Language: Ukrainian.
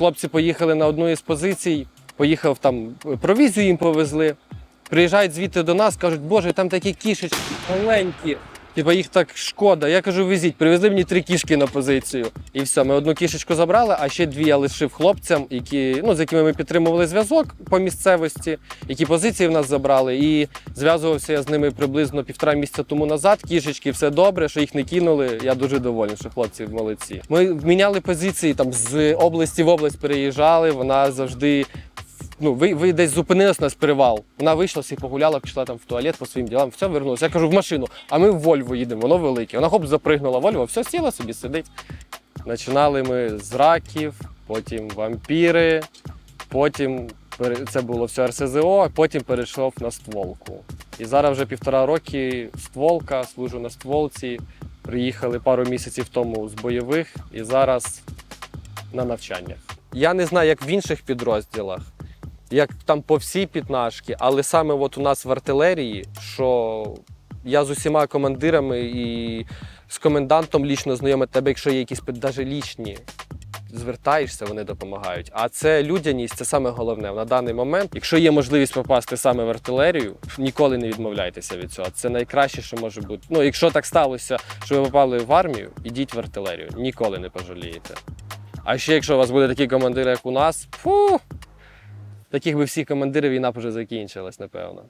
хлопці поїхали на одну із позицій, поїхав там, провізію їм повезли. Приїжджають звідти до нас, кажуть, боже, там такі кішечки маленькі. Типа їх так шкода. Я кажу, везіть, привезли мені три кішки на позицію. І все, ми одну кішечку забрали, а ще дві я лишив хлопцям, які, ну, з якими ми підтримували зв'язок по місцевості, які позиції в нас забрали. І зв'язувався я з ними приблизно півтора місяця тому назад. Кішечки, все добре, що їх не кинули. Я дуже довольний, що хлопці молодці. Ми міняли позиції там з області в область переїжджали. Вона завжди ну, ви, ви десь зупинились нас перевал. Вона вийшла, всі погуляла, пішла там в туалет по своїм ділам, все, вернулася. Я кажу, в машину, а ми в Вольво їдемо, воно велике. Вона хоп, запригнула Вольво, все, сіла собі, сидить. Починали ми з раків, потім вампіри, потім це було все РСЗО, а потім перейшов на стволку. І зараз вже півтора роки стволка, служу на стволці. Приїхали пару місяців тому з бойових і зараз на навчаннях. Я не знаю, як в інших підрозділах, як там по всій п'ятнашки, але саме от у нас в артилерії, що я з усіма командирами і з комендантом лічно знайомий тебе, якщо є якісь навіть лічні, звертаєшся, вони допомагають. А це людяність, це саме головне на даний момент. Якщо є можливість попасти саме в артилерію, ніколи не відмовляйтеся від цього. Це найкраще, що може бути. Ну, якщо так сталося, що ви попали в армію, ідіть в артилерію. Ніколи не пожалієте. А ще якщо у вас буде такі командири, як у нас, фу, таких би всі командири війна б вже закінчилась, напевно.